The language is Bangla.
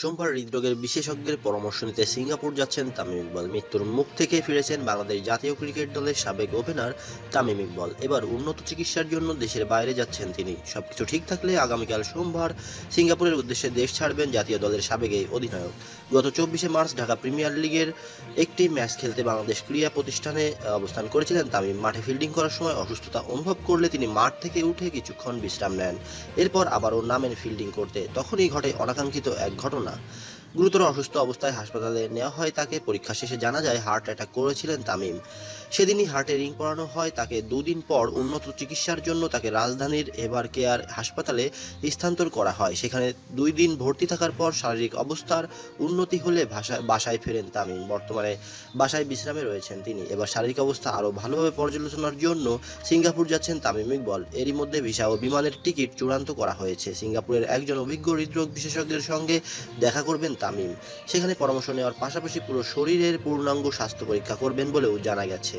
সোমবার হৃদরোগের বিশেষজ্ঞের পরামর্শ নিতে সিঙ্গাপুর যাচ্ছেন তামিম ইকবাল। মৃত্যুর মুখ থেকে ফিরেছেন বাংলাদেশ জাতীয় ক্রিকেট দলের সাবেক ওপেনার তামিম ইকবাল। এবার উন্নত চিকিৎসার জন্য দেশের বাইরে যাচ্ছেন তিনি। সবকিছু ঠিক থাকলে আগামীকাল সোমবার সিঙ্গাপুরের উদ্দেশ্যে দেশ ছাড়বেন জাতীয় দলের সাবেক এই অধিনায়ক। গত চব্বিশে মার্চ ঢাকা প্রিমিয়ার লিগের একটি ম্যাচ খেলতে বাংলাদেশ ক্রীড়া প্রতিষ্ঠানে অবস্থান করেছিলেন তামিম। মাঠে ফিল্ডিং করার সময় অসুস্থতা অনুভব করলে তিনি মাঠ থেকে উঠে কিছুক্ষণ বিশ্রাম নেন। এরপর আবারও নামেন ফিল্ডিং করতে। তখনই ঘটে অনাকাঙ্ক্ষিত এক ঘটনা। 了。গুরুতর অসুস্থ অবস্থায় হাসপাতালে নেওয়া হয়। তাকে পরীক্ষা শেষে জানা যায়, হার্ট অ্যাটাক করেছিলেন তামিম। সেদিনই হার্টে রিং পরানো হয়। তাকে দুদিন পর উন্নত চিকিৎসার জন্য তাকে রাজধানীর এবার কেয়ার হাসপাতালে স্থানান্তর করা হয়। সেখানে দুই দিন ভর্তি থাকার পর শারীরিক অবস্থার উন্নতি হলে ভাষা, বাসায় ফেরেন তামিম। বর্তমানে বাসায় বিশ্রামে রয়েছেন তিনি। এবার শারীরিক অবস্থা আরও ভালোভাবে পর্যালোচনার জন্য সিঙ্গাপুর যাচ্ছেন তামিম ইকবল। এরই মধ্যে ভিসা ও বিমানের টিকিট চূড়ান্ত করা হয়েছে। সিঙ্গাপুরের একজন অভিজ্ঞ হৃদরোগ বিশেষজ্ঞের সঙ্গে দেখা করবেন তামিম। সেখানে পরামর্শ নেওয়ার পাশাপাশি পুরো শরীরের পূর্ণাঙ্গ স্বাস্থ্য পরীক্ষা করবেন বলেও জানা গেছে।